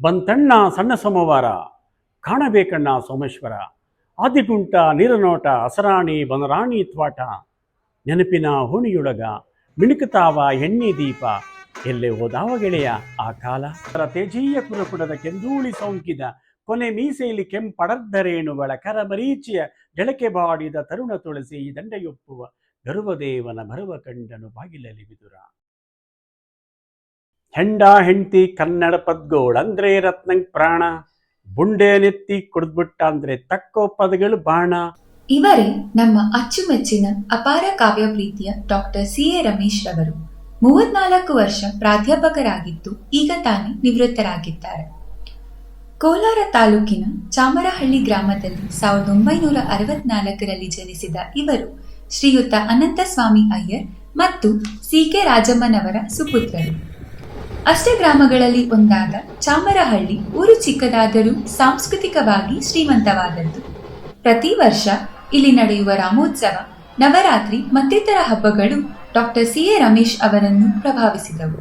ಬಂತಣ್ಣ ಸಣ್ಣ ಸೋಮವಾರ, ಕಾಣಬೇಕಣ್ಣ ಸೋಮೇಶ್ವರ. ಆದಿಗುಂಟ ನೀರನೋಟ ಅಸರಾಣಿ ಬನರಾಣಿ ತ್ವಾಟ, ನೆನಪಿನ ಹೋಣಿಯೊಳಗ ಮಿಣುಕುತ್ತಾವ ಎಣ್ಣೆ ದೀಪ, ಎಲ್ಲೇ ಹೋದಾವ ಗೆಳೆಯ ಆ ಕಾಲ. ಅದರ ತೇಜೀಯ ಕುರುಕುಡದ ಕೆಂದೂಳಿ ಸೋಂಕಿದ, ಕೊನೆ ಮೀಸೆಯಲ್ಲಿ ಕೆಂಪಡರ್ಧರೇಣುಗಳ ಕರಮರೀಚಿಯ, ಗೆಳಕೆ ಬಾಡಿದ ತರುಣ ತುಳಸಿ ದಂಡೆಯೊಪ್ಪುವ ಗರುವದೇವನ ಭರುವ ಕಂಡನು ಬಾಗಿಲಲ್ಲಿ ಬಿದುರ. ಹೆಂಡ ಹೆಂಡತಿ ಕನ್ನಡ ಪದ್ಗೋಳಂದ್ರೆ ರತ್ನಂಗ್ ಪ್ರಾಣ. ಬುಂಡೆ ನೆತ್ತಿ ಕುಡ್ದ್ಬಿಟ್ಟ ಅಂದ್ರೆ ತಕ್ಕೋ ಪದಗಳು ಬಾಣ. ಇವರೇ ನಮ್ಮ ಅಚ್ಚುಮೆಚ್ಚಿನ ಅಪಾರ ಕಾವ್ಯ ಪ್ರೀತಿಯ ಡಾಕ್ಟರ್ ಸಿ ಎ ರಮೇಶ್ ರವರು. ಮೂವತ್ನಾಲ್ಕು ವರ್ಷ ಪ್ರಾಧ್ಯಾಪಕರಾಗಿದ್ದು ಈಗ ತಾನೇ ನಿವೃತ್ತರಾಗಿದ್ದಾರೆ. ಕೋಲಾರ ತಾಲೂಕಿನ ಚಾಮರಹಳ್ಳಿ ಗ್ರಾಮದಲ್ಲಿ ಸಾವಿರದ ಒಂಬೈನೂರ ಅರವತ್ನಾಲ್ಕರಲ್ಲಿ ಜನಿಸಿದ ಇವರು ಶ್ರೀಯುತ ಅನಂತಸ್ವಾಮಿ ಅಯ್ಯರ್ ಮತ್ತು ಸಿ ಕೆ ರಾಜಮ್ಮನವರ ಸುಪುತ್ರರು. ಅಷ್ಟ ಗ್ರಾಮಗಳಲ್ಲಿ ಒಂದಾದ ಚಾಮರಹಳ್ಳಿ ಊರು ಚಿಕ್ಕದಾದರೂ ಸಾಂಸ್ಕೃತಿಕವಾಗಿ ಶ್ರೀಮಂತವಾದದ್ದು. ಪ್ರತಿ ವರ್ಷ ಇಲ್ಲಿ ನಡೆಯುವ ರಾಮೋತ್ಸವ, ನವರಾತ್ರಿ ಮತ್ತಿತರ ಹಬ್ಬಗಳು ಡಾಕ್ಟರ್ ಸಿ ಎ ರಮೇಶ್ ಅವರನ್ನು ಪ್ರಭಾವಿಸಿದವು.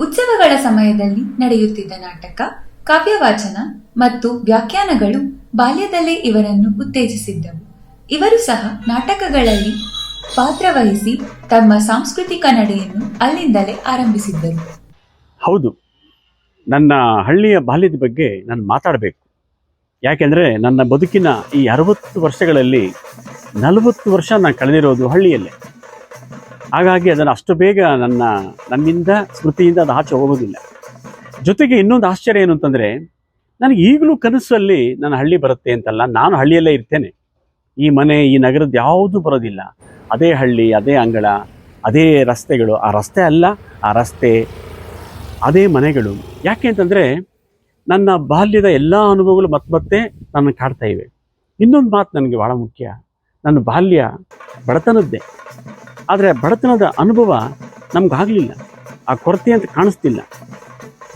ಉತ್ಸವಗಳ ಸಮಯದಲ್ಲಿ ನಡೆಯುತ್ತಿದ್ದ ನಾಟಕ, ಕಾವ್ಯವಾಚನ ಮತ್ತು ವ್ಯಾಖ್ಯಾನಗಳು ಬಾಲ್ಯದಲ್ಲೇ ಇವರನ್ನು ಉತ್ತೇಜಿಸಿದ್ದವು. ಇವರು ಸಹ ನಾಟಕಗಳಲ್ಲಿ ಪಾತ್ರವಹಿಸಿ ತಮ್ಮ ಸಾಂಸ್ಕೃತಿಕ ನಡೆಯನ್ನು ಅಲ್ಲಿಂದಲೇ ಆರಂಭಿಸಿದ್ದರು. ಹೌದು. ನನ್ನ ಹಳ್ಳಿಯ ಬಾಲ್ಯದ ಬಗ್ಗೆ ನಾನು ಮಾತಾಡಬೇಕು. ಯಾಕೆಂದರೆ ನನ್ನ ಬದುಕಿನ ಈ ಅರವತ್ತು ವರ್ಷಗಳಲ್ಲಿ ನಲವತ್ತು ವರ್ಷ ನಾನು ಕಳೆದಿರೋದು ಹಳ್ಳಿಯಲ್ಲೇ. ಹಾಗಾಗಿ ಅದನ್ನು ಅಷ್ಟು ಬೇಗ ನನ್ನ, ನನ್ನಿಂದ, ಸ್ಮೃತಿಯಿಂದ ಅದು ಆಚೆ ಹೋಗೋದಿಲ್ಲ. ಜೊತೆಗೆ ಇನ್ನೊಂದು ಆಶ್ಚರ್ಯ ಏನು ಅಂತಂದರೆ, ನನಗೆ ಈಗಲೂ ಕನಸಲ್ಲಿ ನನ್ನ ಹಳ್ಳಿ ಬರುತ್ತೆ ಅಂತಲ್ಲ, ನಾನು ಹಳ್ಳಿಯಲ್ಲೇ ಇರ್ತೇನೆ. ಈ ಮನೆ, ಈ ನಗರದ ಯಾವುದೂ ಬರೋದಿಲ್ಲ. ಅದೇ ಹಳ್ಳಿ, ಅದೇ ಅಂಗಳ, ಅದೇ ರಸ್ತೆಗಳು. ಆ ರಸ್ತೆ ಅಲ್ಲ, ಆ ರಸ್ತೆ ಅದೇ ಮನೆಗಳು. ಯಾಕೆ ಅಂತಂದರೆ ನನ್ನ ಬಾಲ್ಯದ ಎಲ್ಲ ಅನುಭವಗಳು ಮತ್ತೆ ಮತ್ತೆ ನನ್ನ ಕಾಡ್ತಾ ಇವೆ. ಇನ್ನೊಂದು ಮಾತು ನನಗೆ ಭಾಳ ಮುಖ್ಯ. ನನ್ನ ಬಾಲ್ಯ ಬಡತನದ್ದೇ. ಆದರೆ ಬಡತನದ ಅನುಭವ ನಮಗಾಗಲಿಲ್ಲ. ಆ ಕೊರತೆ ಅಂತ ಕಾಣಿಸ್ತಿಲ್ಲ.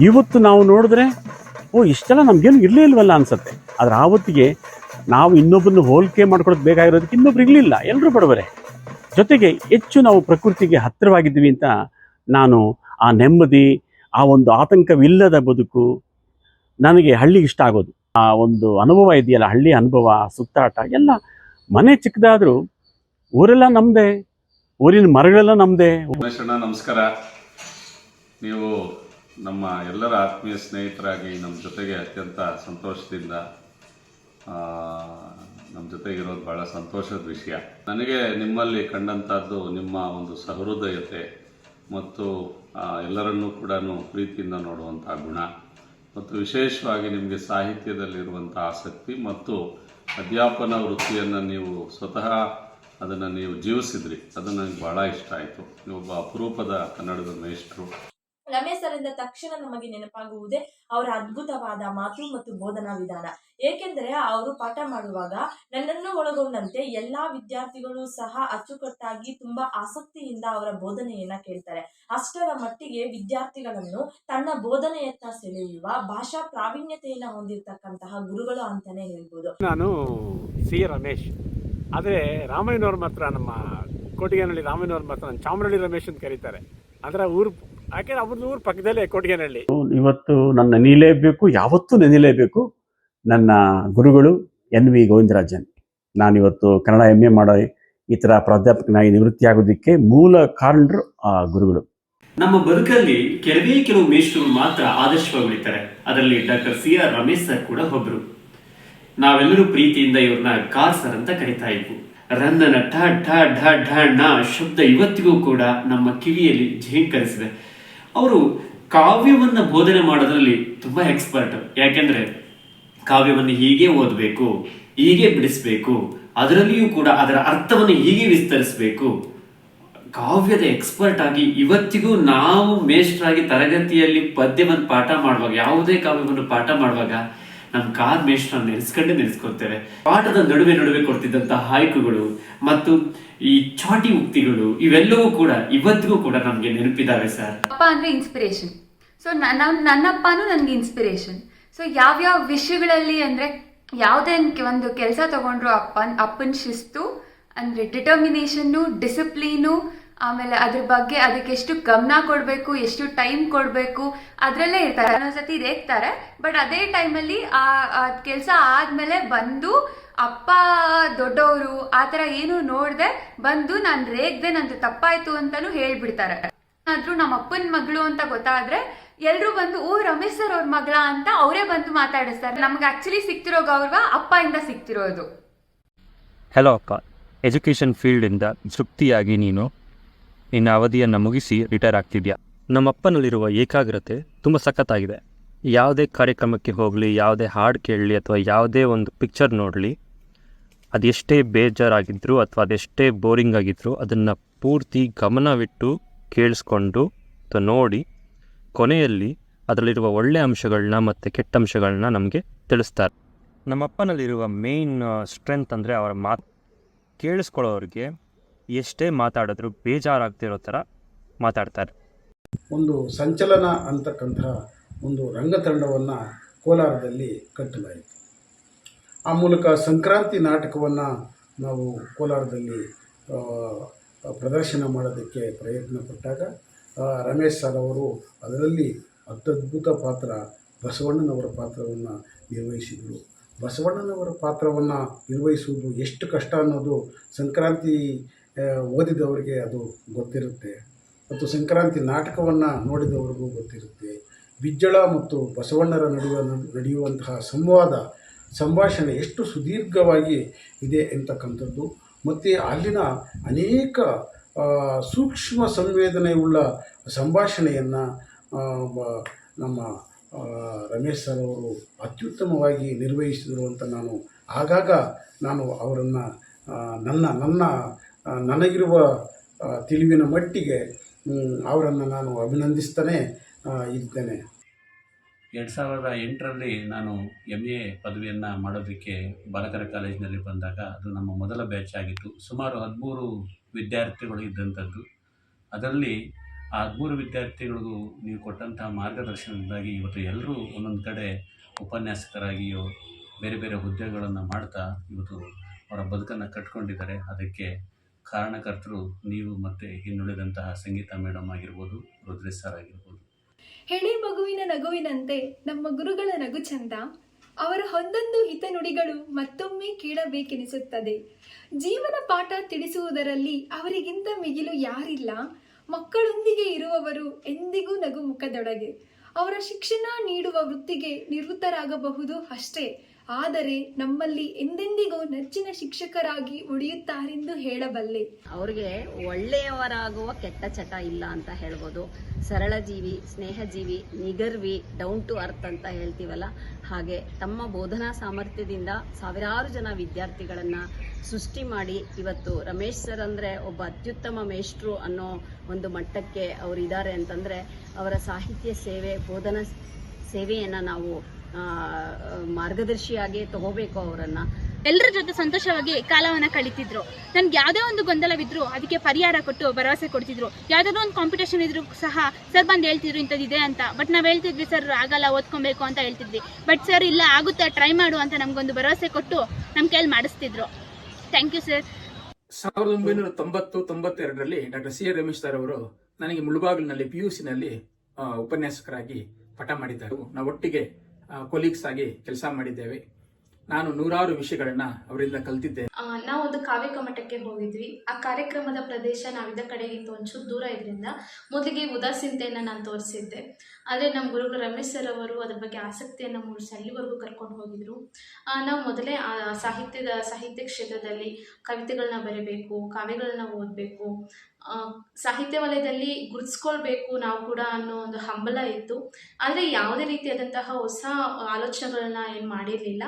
ಇವತ್ತು ನಾವು ನೋಡಿದ್ರೆ, ಓ, ಇಷ್ಟೆಲ್ಲ ನಮಗೇನು ಇರಲೇ ಇಲ್ವಲ್ಲ ಅನ್ಸುತ್ತೆ. ಆದರೆ ಆವತ್ತಿಗೆ ನಾವು ಇನ್ನೊಬ್ಬರನ್ನು ಹೋಲಿಕೆ ಮಾಡ್ಕೊಳ್ಳೋದು ಬೇಕಾಗಿರೋದಕ್ಕೆ ಇನ್ನೊಬ್ರು ಇರಲಿಲ್ಲ. ಎಲ್ಲರೂ ಬಡವರೇ. ಜೊತೆಗೆ ಹೆಚ್ಚು ನಾವು ಪ್ರಕೃತಿಗೆ ಹತ್ತಿರವಾಗಿದ್ವಿ ಅಂತ ನಾನು ಆ ನೆಮ್ಮದಿ ಆ ಒಂದು ಆತಂಕವಿಲ್ಲದ ಬದುಕು ನನಗೆ ಹಳ್ಳಿ ಇಷ್ಟ ಆಗೋದು. ಆ ಒಂದು ಅನುಭವ ಇದೆಯಲ್ಲ, ಹಳ್ಳಿ ಅನುಭವ, ಸುತ್ತಾಟ, ಎಲ್ಲ ಮನೆ ಚಿಕ್ಕದಾದರೂ ಊರೆಲ್ಲ ನಮ್ಮದೇ ಊರಿನ ಮರಗಳೆಲ್ಲ ನಮ್ಮದೇ ನಮಸ್ಕಾರ. ನೀವು ನಮ್ಮ ಎಲ್ಲರ ಆತ್ಮೀಯ ಸ್ನೇಹಿತರಾಗಿ ನಮ್ಮ ಜೊತೆಗೆ ಅತ್ಯಂತ ಸಂತೋಷದಿಂದ ನಮ್ಮ ಜೊತೆಗಿರೋದು ಭಾಳ ಸಂತೋಷದ ವಿಷಯ. ನನಗೆ ನಿಮ್ಮಲ್ಲಿ ಕಂಡಂಥದ್ದು ನಿಮ್ಮ ಒಂದು ಸಹೃದಯತೆ ಮತ್ತು ಎಲ್ಲರನ್ನೂ ಕೂಡ ಪ್ರೀತಿಯಿಂದ ನೋಡುವಂಥ ಗುಣ ಮತ್ತು ವಿಶೇಷವಾಗಿ ನಿಮಗೆ ಸಾಹಿತ್ಯದಲ್ಲಿರುವಂಥ ಆಸಕ್ತಿ ಮತ್ತು ಅಧ್ಯಾಪನ ವೃತ್ತಿಯನ್ನು ನೀವು ಸ್ವತಃ ಅದನ್ನು ನೀವು ಜೀವಿಸಿದ್ರಿ, ಅದು ನನಗೆ ಭಾಳ ಇಷ್ಟ ಆಯಿತು. ನೀವೊಬ್ಬ ಅಪರೂಪದ ಕನ್ನಡದ ಮೇಷ್ಟ್ರು. ರಮೇಶ್ ಸರಿಂದ ತಕ್ಷಣ ನಮಗೆ ನೆನಪಾಗುವುದೇ ಅವರ ಅದ್ಭುತವಾದ ಮಾತು ಮತ್ತು ಬೋಧನಾ ವಿಧಾನ. ಏಕೆಂದರೆ ಅವರು ಪಾಠ ಮಾಡುವಾಗ ನನ್ನನ್ನು ಒಳಗೊಂಡಂತೆ ಎಲ್ಲಾ ವಿದ್ಯಾರ್ಥಿಗಳು ಸಹ ಅಚ್ಚುಕಟ್ಟಾಗಿ ತುಂಬಾ ಆಸಕ್ತಿಯಿಂದ ಅವರ ಬೋಧನೆಯನ್ನ ಕೇಳ್ತಾರೆ. ಅಷ್ಟರ ಮಟ್ಟಿಗೆ ವಿದ್ಯಾರ್ಥಿಗಳನ್ನು ತನ್ನ ಬೋಧನೆಯತ್ತ ಸೆಳೆಯುವ ಭಾಷಾ ಪ್ರಾವೀಣ್ಯತೆಯನ್ನ ಹೊಂದಿರತಕ್ಕಂತಹ ಗುರುಗಳು ಅಂತಾನೆ ಹೇಳ್ಬೋದು. ನಾನು ಸಿ ರಮೇಶ್. ಆದರೆ ರಾಮಯ್ಯನವ್ರ ಮಾತ್ರ ನಮ್ಮ ಕೋಟಿಗೆನಹಳ್ಳಿ ರಾಮಯ್ಯನವ್ರ ಮಾತ್ರ ನಾನು ಚಾಮರಳ್ಳಿ ರಮೇಶ್ ಅಂತ ಕರೀತಾರೆ. ಅಂದ್ರೆ ಊರು ಯಾಕೆಂದ್ರೆ ಅವ್ರದ್ದು ಊರು ಪಕ್ಕದಲ್ಲೇ ಕೋಟಿಗೆನಹಳ್ಳಿ. ಇವತ್ತು ನನ್ನ ನೀಲೇಬೇಕು ಯಾವತ್ತೂ ನೆನಿಲೇಬೇಕು ನನ್ನ ಗುರುಗಳು ಎನ್ ವಿ ಗೋವಿಂದರಾಜನ್. ನಾನಿವತ್ತು ಕನ್ನಡ ಎಂ ಎ ಮಾಡೋ ಈ ಥರ ಪ್ರಾಧ್ಯಾಪಕನಾಗಿ ನಿವೃತ್ತಿ ಆಗೋದಕ್ಕೆ ಮೂಲ ಕಾರಣರು ಆ ಗುರುಗಳು. ನಮ್ಮ ಬದುಕಲ್ಲಿ ಕೆಲವೇ ಕೆಲವು ಮೇಷ್ಟ್ರು ಮಾತ್ರ ಆದರ್ಶವಾಗಿ ಉಳಿತಾರೆ ಅದರಲ್ಲಿ doctor C R Ramesh sir ಕೂಡ ಒಬ್ರು. ನಾವೆಲ್ಲರೂ ಪ್ರೀತಿಯಿಂದ ಇವ್ರನ್ನ ಕಾರ್ ಸರ್ ಅಂತ ಕರಿತಾ ಇದ್ವು. ರಂದನ ಠ ಠ ಢ ಢ ಣ ಶಬ್ದ ಇವತ್ತಿಗೂ ಕೂಡ ನಮ್ಮ ಕಿವಿಯಲ್ಲಿ ಝೇಂಕರಿಸಿದೆ. ಅವರು ಕಾವ್ಯವನ್ನು ಬೋಧನೆ ಮಾಡೋದ್ರಲ್ಲಿ ತುಂಬಾ ಎಕ್ಸ್ಪರ್ಟ್ ಯಾಕೆಂದ್ರೆ ಕಾವ್ಯವನ್ನು ಹೀಗೆ ಓದಬೇಕು, ಹೀಗೆ ಬಿಡಿಸ್ಬೇಕು, ಅದರಲ್ಲಿಯೂ ಕೂಡ ಅದರ ಅರ್ಥವನ್ನು ಹೀಗೆ ವಿಸ್ತರಿಸಬೇಕು. ಕಾವ್ಯದ ಎಕ್ಸ್ಪರ್ಟ್ ಆಗಿ ಇವತ್ತಿಗೂ ನಾವು ಮೇಷ್ಟ್ರಾಗಿ ತರಗತಿಯಲ್ಲಿ ಪದ್ಯವನ್ನು ಪಾಠ ಮಾಡುವಾಗ, ಯಾವುದೇ ಕಾವ್ಯವನ್ನು ಪಾಠ ಮಾಡುವಾಗ ನಮ್ಮ ಕಾರ್ ಮೇಷ್ಟ್ರನ್ನ ನೆನೆಸ್ಕೊಂಡೇ ನೆನೆಸ್ಕೊಳ್ತೇವೆ. ಪಾಠದ ನಡುವೆ ನಡುವೆ ಕೊಡ್ತಿದ್ದಂತಹ ಹಾಯ್ಕುಗಳು ಮತ್ತು ಈ ಚಾಟಿ ಉಕ್ತಿಗಳು ಇವೆಲ್ಲವೂ ಕೂಡ ಇವತ್ತಿಗೂ ಕೂಡ ನಮಗೆ ನೆನಪಿದಾವೆ ಸರ್. ಅಪ್ಪ ಅಂದ್ರೆ ಇನ್ಸ್ಪಿರೇಷನ್ ಸೊ ನನ್ನ ನನ್ನಪ್ಪನೂ ನನಗೆ ಇನ್ಸ್ಪಿರೇಷನ್ ಸೊ ಯಾವ್ಯಾವ ವಿಷಯಗಳಲ್ಲಿ ಅಂದ್ರೆ ಯಾವುದೇ ಒಂದು ಕೆಲಸ ತಗೊಂಡ್ರು ಅಪ್ಪನ ಅಪ್ಪನ ಶಿಸ್ತು, ಅಂದ್ರೆ ಡಿಟರ್ಮಿನೇಷನ್ನು ಡಿಸಿಪ್ಲೀನು ಆಮೇಲೆ ಅದ್ರ ಬಗ್ಗೆ ಅದಕ್ಕೆ ಎಷ್ಟು ಗಮನ ಕೊಡಬೇಕು, ಎಷ್ಟು ಟೈಮ್ ಕೊಡಬೇಕು, ಅದರಲ್ಲೇ ಇರ್ತಾರೆ. ಒಂದೊಂದ್ಸತಿ ರೇಗ್ತಾರೆ ಬಟ್ ಅದೇ ಟೈಮಲ್ಲಿ ಆ ಕೆಲಸ ಆದ್ಮೇಲೆ ಬಂದು ಅಪ್ಪ ದೊಡ್ಡವರು ಆ ಥರ ಏನು ನೋಡದೆ ಬಂದು ನಾನು ರೇಗ್ದೆ ನಂದು ತಪ್ಪಾಯ್ತು ಅಂತಾನು ಹೇಳ್ಬಿಡ್ತಾರೆ. ಆದ್ರೂ ನಮ್ಮ ಅಪ್ಪನ ಮಗಳು ಅಂತ ಗೊತ್ತಾದ್ರೆ ಎಲ್ರು ಬಂದು ಓ ರಮೇಶ್ ಸರ್ ಅವ್ರ ಮಗಳ ಅಂತ ಅವರೇ ಬಂದು ಮಾತಾಡಿಸ್ತಾರೆ. ನಮ್ಗೆ ಆಕ್ಚುಲಿ ಸಿಕ್ತಿರೋ ಗೌರವ ಅಪ್ಪ ಇಂದ ಸಿಕ್ತಿರೋದು. ಹಲೋ ಅಕ್ಕ ಎಜುಕೇಷನ್ ಫೀಲ್ಡಿಂದ ತೃಪ್ತಿಯಾಗಿ ನೀನು ನಿನ್ನ ಅವಧಿಯನ್ನು ಮುಗಿಸಿ ರಿಟೈರ್ ಆಗ್ತಿದ್ಯಾ? ನಮ್ಮಪ್ಪನಲ್ಲಿರುವ ಏಕಾಗ್ರತೆ ತುಂಬ ಸಖತ್ತಾಗಿದೆ. ಯಾವುದೇ ಕಾರ್ಯಕ್ರಮಕ್ಕೆ ಹೋಗಲಿ ಯಾವುದೇ ಹಾಡು ಕೇಳಲಿ ಅಥವಾ ಯಾವುದೇ ಒಂದು ಪಿಕ್ಚರ್ ನೋಡಲಿ ಅದೆಷ್ಟೇ ಬೇಜಾರಾಗಿದ್ದರೂ ಅಥವಾ ಅದೆಷ್ಟೇ ಬೋರಿಂಗ್ ಆಗಿದ್ದರೂ ಅದನ್ನು ಪೂರ್ತಿ ಗಮನವಿಟ್ಟು ಕೇಳಿಸ್ಕೊಂಡು ಅಥವಾ ನೋಡಿ ಕೊನೆಯಲ್ಲಿ ಅದರಲ್ಲಿರುವ ಒಳ್ಳೆಯ ಅಂಶಗಳನ್ನ ಮತ್ತು ಕೆಟ್ಟ ಅಂಶಗಳನ್ನ ನಮಗೆ ತಿಳಿಸ್ತಾರೆ. ನಮ್ಮಪ್ಪನಲ್ಲಿರುವ ಮೇಯ್ನ್ ಸ್ಟ್ರೆಂತ್ ಅಂದರೆ ಅವರ ಮಾತು ಕೇಳಿಸ್ಕೊಳ್ಳೋರಿಗೆ ಎಷ್ಟೇ ಮಾತಾಡಿದ್ರು ಬೇಜಾರಾಗ್ತಿರೋ ಥರ ಮಾತಾಡ್ತಾರೆ. ಒಂದು ಸಂಚಲನ ಅಂತಕ್ಕಂತಹ ಒಂದು ರಂಗತಂಡವನ್ನು ಕೋಲಾರದಲ್ಲಿ ಕಟ್ಟಲಾಯಿತು. ಆ ಮೂಲಕ ಸಂಕ್ರಾಂತಿ ನಾಟಕವನ್ನು ನಾವು ಕೋಲಾರದಲ್ಲಿ ಪ್ರದರ್ಶನ ಮಾಡೋದಕ್ಕೆ ಪ್ರಯತ್ನ ಪಟ್ಟಾಗ ರಮೇಶ್ ಸರ್ ಅವರು ಅದರಲ್ಲಿ ಅತ್ಯದ್ಭುತ ಪಾತ್ರ ಬಸವಣ್ಣನವರ ಪಾತ್ರವನ್ನು ನಿರ್ವಹಿಸಿದರು. ಬಸವಣ್ಣನವರ ಪಾತ್ರವನ್ನು ನಿರ್ವಹಿಸುವುದು ಎಷ್ಟು ಕಷ್ಟ ಅನ್ನೋದು ಸಂಕ್ರಾಂತಿ ಓದಿದವರಿಗೆ ಅದು ಗೊತ್ತಿರುತ್ತೆ. ಮತ್ತು ಸಂಕ್ರಾಂತಿ ನಾಟಕವನ್ನು ನೋಡಿದವರಿಗೂ ಗೊತ್ತಿರುತ್ತೆ. ಬಿಜ್ಜಳ ಮತ್ತು ಬಸವಣ್ಣರ ನಡುವೆ ನಡೆಯುವಂತಹ ಸಂವಾದ ಸಂಭಾಷಣೆ ಎಷ್ಟು ಸುದೀರ್ಘವಾಗಿ ಇದೆ ಎಂತಕ್ಕಂಥದ್ದು. ಮತ್ತು ಅಲ್ಲಿನ ಅನೇಕ ಸೂಕ್ಷ್ಮ ಸಂವೇದನೆಯುಳ್ಳ ಸಂಭಾಷಣೆಯನ್ನು ನಮ್ಮ ರಮೇಶ್ ಸರ್ ಅವರು ಅತ್ಯುತ್ತಮವಾಗಿ ನಿರ್ವಹಿಸಿದರು ಅಂತ ನಾನು ಆಗಾಗ ನಾನು ಅವರನ್ನು ನನ್ನ ನನ್ನ ನನಗಿರುವ ತಿಳಿವಿನ ಮಟ್ಟಿಗೆ ಅವರನ್ನು ನಾನು ಅಭಿನಂದಿಸ್ತಾನೆ ಇದ್ದೇನೆ. ಎರಡು ಸಾವಿರದ ಎಂಟರಲ್ಲಿ ನಾನು ಎಂ ಎ ಪದವಿಯನ್ನು ಮಾಡೋದಕ್ಕೆ ಬಾಲಕರ ಕಾಲೇಜಿನಲ್ಲಿ ಬಂದಾಗ ಅದು ನಮ್ಮ ಮೊದಲ ಬ್ಯಾಚ್ ಆಗಿತ್ತು. ಸುಮಾರು ಹದಿಮೂರು ವಿದ್ಯಾರ್ಥಿಗಳು ಇದ್ದಂಥದ್ದು. ಅದರಲ್ಲಿ ಆ ಹದಿಮೂರು ವಿದ್ಯಾರ್ಥಿಗಳಿಗೂ ನೀವು ಕೊಟ್ಟಂತಹ ಮಾರ್ಗದರ್ಶನದಿಂದಾಗಿ ಇವತ್ತು ಎಲ್ಲರೂ ಒಂದೊಂದು ಕಡೆ ಉಪನ್ಯಾಸಕರಾಗಿಯೋ, ಬೇರೆ ಬೇರೆ ಹುದ್ದೆಗಳನ್ನು ಮಾಡ್ತಾ ಇವತ್ತು ಅವರ ಬದುಕನ್ನು ಕಟ್ಕೊಂಡಿದ್ದಾರೆ. ಅದಕ್ಕೆ ಕಾರಣಕರ್ತರು ನೀವು ಮತ್ತು ಇನ್ನುಳಿದಂತಹ ಸಂಗೀತ ಮೇಡಮ್ ಆಗಿರ್ಬೋದು, ರುದ್ರೇಶ್ ಸರ್ ಆಗಿರ್ಬೋದು. ಹೆಳೆ ಮಗುವಿನ ನಗುವಿನಂತೆ ನಮ್ಮ ಗುರುಗಳ ನಗು ಚಂದ. ಅವರ ಹೊಂದೊಂದು ಹಿತನುಡಿಗಳು ಮತ್ತೊಮ್ಮೆ ಕೇಳಬೇಕೆನಿಸುತ್ತದೆ. ಜೀವನ ಪಾಠ ತಿಳಿಸುವುದರಲ್ಲಿ ಅವರಿಗಿಂತ ಮಿಗಿಲು ಯಾರಿಲ್ಲ. ಮಕ್ಕಳೊಂದಿಗೆ ಇರುವವರು ಎಂದಿಗೂ ನಗು ಮುಖದೊಡಗೆ ಅವರ ಶಿಕ್ಷಣ ನೀಡುವ ವೃತ್ತಿಗೆ ನಿವೃತ್ತರಾಗಬಹುದು ಅಷ್ಟೇ. ಆದರೆ ನಮ್ಮಲ್ಲಿ ಎಂದೆಂದಿಗೂ ನೆಚ್ಚಿನ ಶಿಕ್ಷಕರಾಗಿ ಉಳಿಯುತ್ತಾರೆಂದು ಹೇಳಬಲ್ಲೆ. ಅವ್ರಿಗೆ ಒಳ್ಳೆಯವರಾಗುವ ಕೆಟ್ಟ ಚಟ ಇಲ್ಲ ಅಂತ ಹೇಳ್ಬೋದು. ಸರಳ ಜೀವಿ ಸ್ನೇಹಜೀವಿ, ನಿಗರ್ವಿ ಡೌನ್ ಟು ಅರ್ತ್ ಅಂತ ಹೇಳ್ತೀವಲ್ಲ? ಹಾಗೆ ತಮ್ಮ ಬೋಧನಾ ಸಾಮರ್ಥ್ಯದಿಂದ ಸಾವಿರಾರು ಜನ ವಿದ್ಯಾರ್ಥಿಗಳನ್ನು ಸೃಷ್ಟಿ ಮಾಡಿ ಇವತ್ತು ರಮೇಶ್ ಸರ್ ಅಂದ್ರೆ ಒಬ್ಬ ಅತ್ಯುತ್ತಮ ಮೇಷ್ಟ್ರು ಅನ್ನೋ ಒಂದು ಮಟ್ಟಕ್ಕೆ ಅವರಿದ್ದಾರೆ ಅಂತಂದ್ರೆ ಅವರ ಸಾಹಿತ್ಯ ಸೇವೆ, ಬೋಧನಾ ಸೇವೆಯನ್ನು ನಾವು ಮಾರ್ಗದರ್ಶಿಯಾಗಿ ತಗೋಬೇಕು ಅವರನ್ನ. ಎಲ್ಲರ ಜೊತೆ ಸಂತೋಷವಾಗಿ ಕಾಲವನ್ನ ಕಳೀತಿದ್ರು. ನನ್ಗೆ ಯಾವುದೇ ಒಂದು ಗೊಂದಲವಿದ್ರು ಅದಕ್ಕೆ ಪರಿಹಾರ ಕೊಟ್ಟು ಭರವಸೆ ಕೊಡ್ತಿದ್ರು. ಯಾವ್ದಾದ್ರು ಒಂದು ಕಾಂಪಿಟೇಷನ್ ಇದ್ರು ಸಹ ಸರ್ ಬಂದು ಹೇಳ್ತಿದ್ರು, ಇಂಥದ್ದಿದೆ ಅಂತ. ಬಟ್ ನಾವ್ ಹೇಳ್ತಿದ್ವಿ ಸರ್ ಆಗಲ್ಲ, ಓದ್ಕೊಬೇಕು ಅಂತ ಹೇಳ್ತಿದ್ವಿ. ಬಟ್ ಸರ್ ಇಲ್ಲ, ಆಗುತ್ತೆ ಟ್ರೈ ಮಾಡು ಅಂತ ನಮ್ಗೊಂದು ಭರವಸೆ ಕೊಟ್ಟು ನಮ್ ಕೈಲಿ ಮಾಡಿಸ್ತಿದ್ರು. ಥ್ಯಾಂಕ್ ಯು ಸರ್ ಸಾವಿರದ ಒಂಬೈನೂರ ತೊಂಬತ್ತು ತೊಂಬತ್ತೆರಡರಲ್ಲಿ doctor C A Ramesh sir ಅವರು ನನಗೆ ಮುಳುಬಾಗಿಲಿನಲ್ಲಿ ಪಿ ಯು ಸಿನಲ್ಲಿ ಉಪನ್ಯಾಸಕರಾಗಿ ಪಠ ಮಾಡಿದ್ದರು. ನಾವು ಒಟ್ಟಿಗೆ ಕೊಲೀಗ್ಸ್ ಆಗಿ ಕೆಲಸ ಮಾಡಿದ್ದೇವೆ. ನಾನು ನೂರಾರು ವಿಷಯಗಳನ್ನ ಅವರಿಂದ ಕಲ್ತಿದ್ದೇನೆ. ನಾವು ಒಂದು ಕಾವ್ಯ ಕಮಟಕ್ಕೆ ಹೋಗಿದ್ವಿ. ಆ ಕಾರ್ಯಕ್ರಮದ ಪ್ರದೇಶ ನಾವಿದ್ದ ಕಡೆಗಿಂತ ಒಂಚೂರು ದೂರ ಇದ್ರಿಂದ ಮೊದಲಿಗೆ ಉದಾಸೀನತೆಯನ್ನು ನಾನು ತೋರಿಸಿದ್ದೆ. ಆದ್ರೆ ನಮ್ಮ ಗುರುಗಳು ರಮೇಶ್ ಸರ್ ಅವರು ಅದ್ರ ಬಗ್ಗೆ ಆಸಕ್ತಿಯನ್ನು ಮೂಡಿಸಿ ಅಲ್ಲಿವರೆಗೂ ಕರ್ಕೊಂಡು ಹೋಗಿದ್ರು. ನಾವು ಮೊದಲೇ ಸಾಹಿತ್ಯದ, ಸಾಹಿತ್ಯ ಕ್ಷೇತ್ರದಲ್ಲಿ ಕವಿತೆಗಳನ್ನ ಬರೀಬೇಕು ಕಾವ್ಯಗಳನ್ನ ಓದಬೇಕು ಸಾಹಿತ್ಯ ವಲಯದಲ್ಲಿ ಗುರುತಿಸ್ಕೊಳ್ಬೇಕು ನಾವು ಕೂಡ ಅನ್ನೋ ಒಂದು ಹಂಬಲ ಇತ್ತು. ಆದರೆ ಯಾವುದೇ ರೀತಿಯಾದಂತಹ ಹೊಸ ಆಲೋಚನೆಗಳನ್ನ ಏನು ಮಾಡಿರಲಿಲ್ಲ.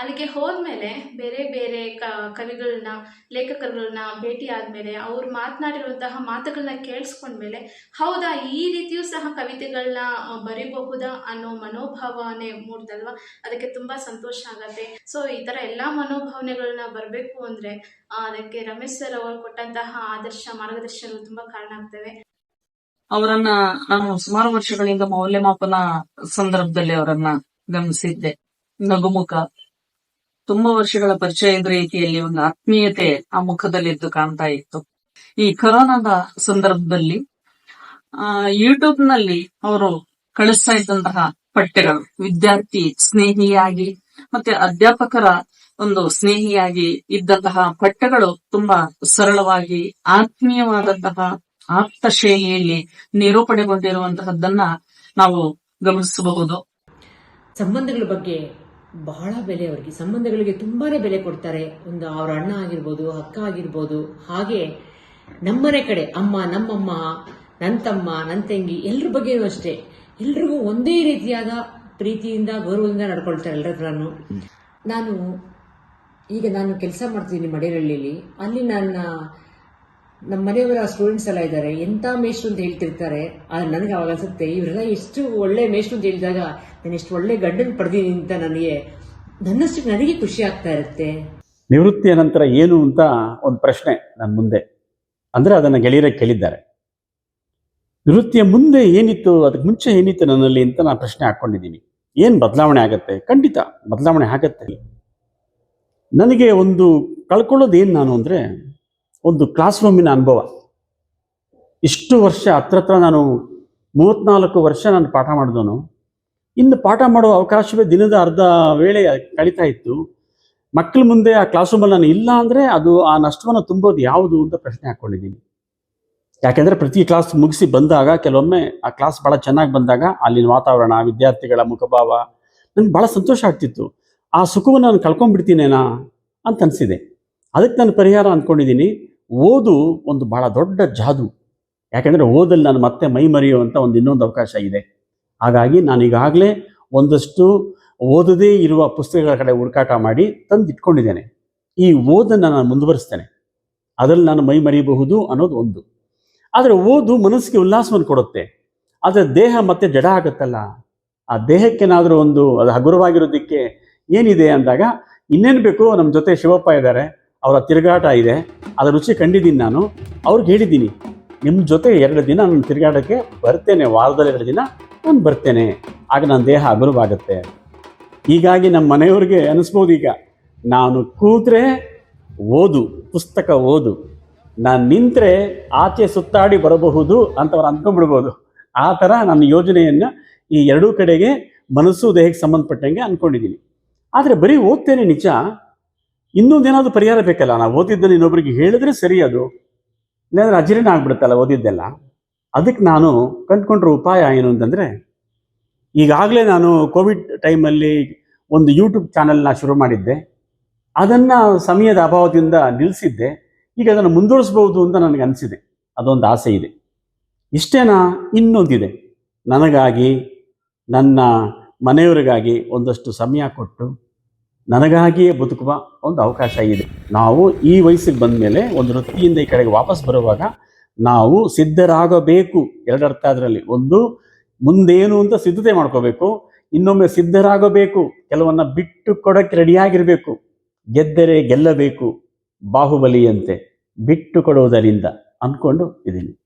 ಅಲ್ಲಿಗೆ ಹೋದ್ಮೇಲೆ ಬೇರೆ ಬೇರೆ ಕ, ಕವಿಗಳನ್ನ, ಲೇಖಕರುಗಳನ್ನ ಭೇಟಿ ಆದಮೇಲೆ ಅವ್ರು ಮಾತನಾಡಿರುವಂತಹ ಮಾತುಗಳನ್ನ ಕೇಳಿಸ್ಕೊಂಡ್ಮೇಲೆ ಹೌದಾ, ಈ ರೀತಿಯೂ ಸಹ ಕವಿತೆಗಳನ್ನ ಬರೀಬಹುದಾ ಅನ್ನೋ ಮನೋಭಾವನೆ ಮೂಡ್ತಲ್ವ ಅದಕ್ಕೆ ತುಂಬ ಸಂತೋಷ ಆಗತ್ತೆ. ಸೊ ಈ ಥರ ಎಲ್ಲ ಮನೋಭಾವನೆಗಳನ್ನ ಬರಬೇಕು ಅಂದರೆ ಅದಕ್ಕೆ ರಮೇಶ್ ಸರ್ ಅವರು ಕೊಟ್ಟಂತಹ ಆದರ್ಶ ಮಾರ್ಗದರ್ಶನಗಳು ತುಂಬಾ ಕಾರಣ ಆಗ್ತವೆ. ಅವರನ್ನ ನಾನು ಸುಮಾರು ವರ್ಷಗಳಿಂದ ಮೌಲ್ಯಮಾಪನ ಸಂದರ್ಭದಲ್ಲಿ ಅವರನ್ನ ಗಮನಿಸಿದ್ದೆ. ನಗುಮುಖ. ತುಂಬಾ ವರ್ಷಗಳ ಪರಿಚಯದ ರೀತಿಯಲ್ಲಿ ಒಂದು ಆತ್ಮೀಯತೆ ಆ ಮುಖದಲ್ಲಿ ಎದ್ದು ಕಾಣ್ತಾ ಇತ್ತು. ಈ ಕೊರೋನಾದ ಸಂದರ್ಭದಲ್ಲಿ, ಆ ಯೂಟ್ಯೂಬ್ನಲ್ಲಿ ಅವರು ಕಳಿಸ್ತಾ ಇದ್ದಂತಹ ಪಠ್ಯಗಳು, ವಿದ್ಯಾರ್ಥಿ ಸ್ನೇಹಿಯಾಗಿ ಮತ್ತೆ ಅಧ್ಯಾಪಕರ ಒಂದು ಸ್ನೇಹಿಯಾಗಿ ಇದ್ದಂತಹ ಪಠ್ಯಗಳು ತುಂಬಾ ಸರಳವಾಗಿ ಆತ್ಮೀಯವಾದಂತಹ ಆಪ್ತ ಶೈಲಿಯಲ್ಲಿ ನಿರೂಪಣೆಗೊಂಡಿರುವಂತಹದ್ದನ್ನ ನಾವು ಗಮನಿಸಬಹುದು. ಸಂಬಂಧಗಳ ಬಗ್ಗೆ ಬಹಳ ಬೆಲೆ ಅವರಿಗೆ. ಸಂಬಂಧಗಳಿಗೆ ತುಂಬಾನೇ ಬೆಲೆ ಕೊಡ್ತಾರೆ. ಒಂದು ಅವ್ರ ಅಣ್ಣ ಆಗಿರ್ಬೋದು ಅಕ್ಕ ಆಗಿರ್ಬೋದು ಹಾಗೆ ನಮ್ಮನೆ ಕಡೆ ಅಮ್ಮ ನಮ್ಮಮ್ಮ ನನ್ನ ತಮ್ಮ ನನ್ನ ತಂಗಿ ಎಲ್ರ ಬಗ್ಗೆನೂ ಅಷ್ಟೇ. ಎಲ್ರಿಗೂ ಒಂದೇ ರೀತಿಯಾದ ಪ್ರೀತಿಯಿಂದ ಗೌರವದಿಂದ ನಡ್ಕೊಳ್ತಾರೆ ಎಲ್ಲರ ನಾನು ಈಗ ನಾನು ಕೆಲಸ ಮಾಡ್ತೀನಿ ಮಡೇರಳ್ಳಿಲಿ ಅಲ್ಲಿ ನನ್ನ, ನಮ್ಮ ಮನೆಯವರ ಸ್ಟೂಡೆಂಟ್ಸ್ ಎಲ್ಲ ಇದ್ದಾರೆ. ಎಂಥ ಮೇಷ್ಟ್ರು ಅಂತ ಹೇಳ್ತಿರ್ತಾರೆ. ಆದರೆ ನನಗೆ ಅವಾಗ ಅನ್ಸುತ್ತೆ ಇವರೆಲ್ಲ ಎಷ್ಟು ಒಳ್ಳೆ ಮೇಷ್ಟ್ರು ಅಂತ ಹೇಳಿದಾಗ ನಾನು ಎಷ್ಟು ಒಳ್ಳೆ ಗಂಡನ್ ಪಡೆದೀನಿ ಅಂತ ನನಗೆ ನನ್ನಷ್ಟು ನನಗೆ ಖುಷಿ ಆಗ್ತಾ ಇರುತ್ತೆ. ನಿವೃತ್ತಿಯ ನಂತರ ಏನು ಅಂತ ಒಂದು ಪ್ರಶ್ನೆ ನನ್ನ ಮುಂದೆ. ಅಂದರೆ ಅದನ್ನು ಗೆಳೆಯರೇ ಕೇಳಿದ್ದಾರೆ. ನಿವೃತ್ತಿಯ ಮುಂದೆ ಏನಿತ್ತು, ಅದಕ್ಕೆ ಮುಂಚೆ ಏನಿತ್ತು ನನ್ನಲ್ಲಿ ಅಂತ ನಾನು ಪ್ರಶ್ನೆ ಹಾಕ್ಕೊಂಡಿದ್ದೀನಿ. ಏನು ಬದಲಾವಣೆ ಆಗತ್ತೆ? ಖಂಡಿತ ಬದಲಾವಣೆ ಆಗತ್ತೆ. ನನಗೆ ಒಂದು ಕಳ್ಕೊಳ್ಳೋದು ಏನು ನಾನು ಅಂದರೆ ಒಂದು ಕ್ಲಾಸ್ ರೂಮಿನ ಅನುಭವ. ಇಷ್ಟು ವರ್ಷ ಹತ್ರ ಹತ್ರ ನಾನು ಮೂವತ್ತ್ನಾಲ್ಕು ವರ್ಷ ನಾನು ಪಾಠ ಮಾಡಿದವನು. ಇನ್ನು ಪಾಠ ಮಾಡುವ ಅವಕಾಶವೇ ದಿನದ ಅರ್ಧ ವೇಳೆ ಕಳೀತಾ ಇತ್ತು. ಮಕ್ಕಳ ಮುಂದೆ ಆ ಕ್ಲಾಸ್ ರೂಮಲ್ಲಿ ನಾನು ಇಲ್ಲ ಅಂದರೆ ಅದು ಆ ನಷ್ಟವನ್ನು ತುಂಬೋದು ಯಾವುದು ಅಂತ ಪ್ರಶ್ನೆ ಹಾಕ್ಕೊಂಡಿದ್ದೀನಿ ಯಾಕೆಂದರೆ ಪ್ರತಿ ಕ್ಲಾಸ್ ಮುಗಿಸಿ ಬಂದಾಗ ಕೆಲವೊಮ್ಮೆ ಆ ಕ್ಲಾಸ್ ಭಾಳ ಚೆನ್ನಾಗಿ ಬಂದಾಗ ಅಲ್ಲಿನ ವಾತಾವರಣ, ವಿದ್ಯಾರ್ಥಿಗಳ ಮುಖಭಾವ ನನಗೆ ಭಾಳ ಸಂತೋಷ ಆಗ್ತಿತ್ತು. ಆ ಸುಖವನ್ನು ನಾನು ಕಳ್ಕೊಂಡ್ಬಿಡ್ತೀನೇನಾ ಅಂತ ಅನಿಸಿದೆ. ಅದಕ್ಕೆ ನಾನು ಪರಿಹಾರ ಅಂದ್ಕೊಂಡಿದ್ದೀನಿ ಓದು ಒಂದು ಭಾಳ ದೊಡ್ಡ ಜಾದು. ಯಾಕೆಂದರೆ ಓದಲ್ಲಿ ನಾನು ಮತ್ತೆ ಮೈ ಮರೆಯುವಂಥ ಒಂದು ಇನ್ನೊಂದು ಅವಕಾಶ ಇದೆ. ಹಾಗಾಗಿ ನಾನು ಈಗಾಗಲೇ ಒಂದಷ್ಟು ಓದದೇ ಇರುವ ಪುಸ್ತಕಗಳ ಕಡೆ ಹುಡುಕಾಟ ಮಾಡಿ ತಂದಿಟ್ಕೊಂಡಿದ್ದೇನೆ. ಈ ಓದನ್ನು ನಾನು ಮುಂದುವರಿಸ್ತೇನೆ. ಅದರಲ್ಲಿ ನಾನು ಮೈ ಮರೆಯಬಹುದು ಅನ್ನೋದು ಒಂದು. ಆದರೆ ಓದು ಮನಸ್ಸಿಗೆ ಉಲ್ಲಾಸವನ್ನು ಕೊಡುತ್ತೆ. ಆದರೆ ದೇಹ ಮತ್ತೆ ಜಡ ಆಗುತ್ತಲ್ಲ. ಆ ದೇಹಕ್ಕೇನಾದರೂ ಒಂದು ಅದು ಹಗುರವಾಗಿರೋದಕ್ಕೆ ಏನಿದೆ ಅಂದಾಗ ಇನ್ನೇನು ಬೇಕು? ನಮ್ಮ ಜೊತೆ ಶಿವಪ್ಪ ಇದ್ದಾರೆ. ಅವರ ತಿರುಗಾಟ ಇದೆ. ಅದರ ರುಚಿ ಕಂಡಿದ್ದೀನಿ ನಾನು. ಅವ್ರಿಗೆ ಹೇಳಿದ್ದೀನಿ ನಿಮ್ಮ ಜೊತೆ ಎರಡು ದಿನ ನಾನು ತಿರುಗಾಟಕ್ಕೆ ಬರ್ತೇನೆ. ವಾರದಲ್ಲಿ ಎರಡು ದಿನ ನಾನು ಬರ್ತೇನೆ. ಆಗ ನನ್ನ ದೇಹ ಹಗುರವಾಗುತ್ತೆ ಹೀಗಾಗಿ ನಮ್ಮ ಮನೆಯವ್ರಿಗೆ ಅನಿಸ್ಬೋದು ಈಗ, ನಾನು ಕೂತ್ರೆ ಓದು, ಪುಸ್ತಕ ಓದು. ನಾನು ನಿಂತರೆ ಆಚೆ ಸುತ್ತಾಡಿ ಬರಬಹುದು ಅಂತ ಅವ್ರು ಅಂದ್ಕೊಂಡ್ಬಿಡ್ಬೋದು ಆ ಥರ ನನ್ನ ಯೋಜನೆಯನ್ನು ಈ ಎರಡೂ ಕಡೆಗೆ ಮನಸ್ಸು, ದೇಹಕ್ಕೆ ಸಂಬಂಧಪಟ್ಟಂಗೆ ಅಂದ್ಕೊಂಡಿದ್ದೀನಿ ಆದರೆ ಬರೀ ಓದ್ತೇನೆ ನಿಜ. ಇನ್ನೊಂದೇನಾದರೂ ಪರಿಹಾರ ಬೇಕಲ್ಲ? ನಾವು ಓದಿದ್ದನ್ನು ಇನ್ನೊಬ್ಬರಿಗೆ ಹೇಳಿದ್ರೆ ಸರಿ ಅದು. ಇಲ್ಲಾಂದ್ರೆ ಅಜೀರ್ಣ ಆಗ್ಬಿಡುತ್ತಲ್ಲ ಓದಿದ್ದೆಲ್ಲ? ಅದಕ್ಕೆ ನಾನು ಕಂಡುಕೊಂಡ್ರ ಉಪಾಯ ಏನು ಅಂತಂದರೆ, ಈಗಾಗಲೇ ನಾನು ಕೋವಿಡ್ ಟೈಮಲ್ಲಿ ಒಂದು ಯೂಟ್ಯೂಬ್ ಚಾನಲ್ನ ಶುರು ಮಾಡಿದ್ದೆ. ಅದನ್ನು ಸಮಯದ ಅಭಾವದಿಂದ ನಿಲ್ಲಿಸಿದ್ದೆ ಈಗ ಅದನ್ನು ಮುಂದುವರಿಸ್ಬೋದು ಅಂತ ನನಗೆ ಅನಿಸಿದೆ. ಅದೊಂದು ಆಸೆ ಇದೆ. ಇಷ್ಟೇನಾ? ಇನ್ನೊಂದಿದೆ. ನನಗಾಗಿ, ನನ್ನ ಮನೆಯವರಿಗಾಗಿ ಒಂದಷ್ಟು ಸಮಯ ಕೊಟ್ಟು ನನಗಾಗಿಯೇ ಬದುಕುವ ಒಂದು ಅವಕಾಶ ಇದೆ. ನಾವು ಈ ವಯಸ್ಸಿಗೆ ಬಂದ ಮೇಲೆ ಒಂದು ವೃತ್ತಿಯಿಂದ ಈ ಕಡೆಗೆ ವಾಪಸ್ ಬರುವಾಗ ನಾವು ಸಿದ್ಧರಾಗಬೇಕು. ಎರಡರ್ಥ ಅದರಲ್ಲಿ. ಒಂದು, ಮುಂದೇನು ಅಂತ ಸಿದ್ಧತೆ ಮಾಡ್ಕೋಬೇಕು. ಇನ್ನೊಮ್ಮೆ ಸಿದ್ಧರಾಗಬೇಕು. ಕೆಲವನ್ನ ಬಿಟ್ಟು ಕೊಡಕ್ಕೆ ರೆಡಿಯಾಗಿರಬೇಕು. ಗೆದ್ದರೆ ಗೆಲ್ಲಬೇಕು. ಬಾಹುಬಲಿಯಂತೆ ಬಿಟ್ಟು ಕೊಡುವುದರಿಂದ ಅಂದ್ಕೊಂಡು ಇದ್ದೀನಿ.